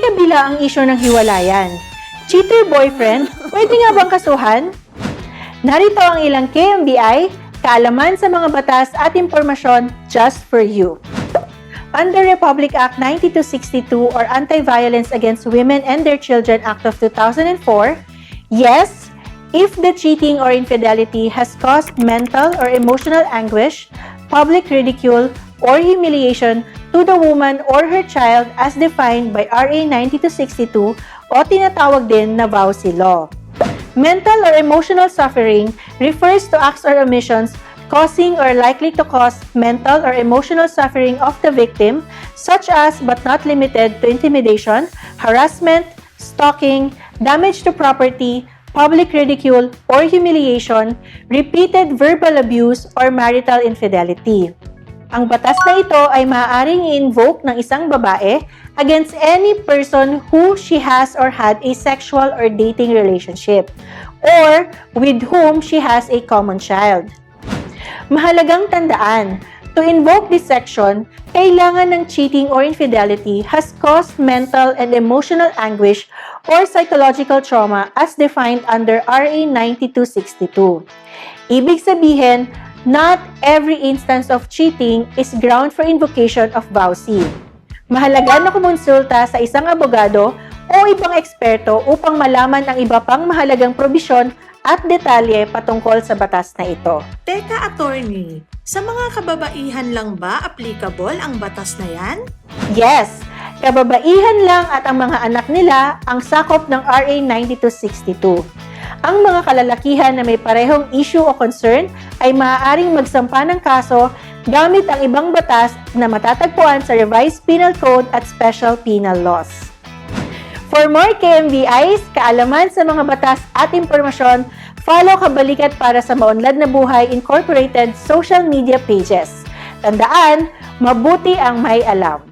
kabila ang isyo ng hiwalayan. Cheater boyfriend, pwede nga bang kasuhan? Narito ang ilang KMBI, kaalaman sa mga batas at impormasyon just for you. Under Republic Act 9262 or Anti-Violence Against Women and Their Children Act of 2004, yes, if the cheating or infidelity has caused mental or emotional anguish, public ridicule, or humiliation to the woman or her child as defined by RA 9262 o tinatawag din na VAUSI law. Mental or emotional suffering refers to acts or omissions causing or likely to cause mental or emotional suffering of the victim, such as but not limited to intimidation, harassment, stalking, damage to property, public ridicule or humiliation, repeated verbal abuse, or marital infidelity. Ang batas na ito ay maaaring i-invoke ng isang babae against any person who she has or had a sexual or dating relationship or with whom she has a common child. Mahalagang tandaan, to invoke this section, kailangan ng cheating or infidelity has caused mental and emotional anguish or psychological trauma as defined under RA 9262. Ibig sabihin, not every instance of cheating is ground for invocation of VAUSI. Mahalaga na kumonsulta sa isang abogado o ibang eksperto upang malaman ang iba pang mahalagang probisyon at detalye patungkol sa batas na ito. Teka, attorney, sa mga kababaihan lang ba applicable ang batas na yan? Yes, kababaihan lang at ang mga anak nila ang sakop ng RA 9262. Ang mga kalalakihan na may parehong issue o concern ay maaaring magsampa ng kaso gamit ang ibang batas na matatagpuan sa Revised Penal Code at Special Penal Laws. For more KMVIs, kaalaman sa mga batas at impormasyon, follow Kabalikat para sa Maunlad na Buhay Incorporated social media pages. Tandaan, mabuti ang may alam.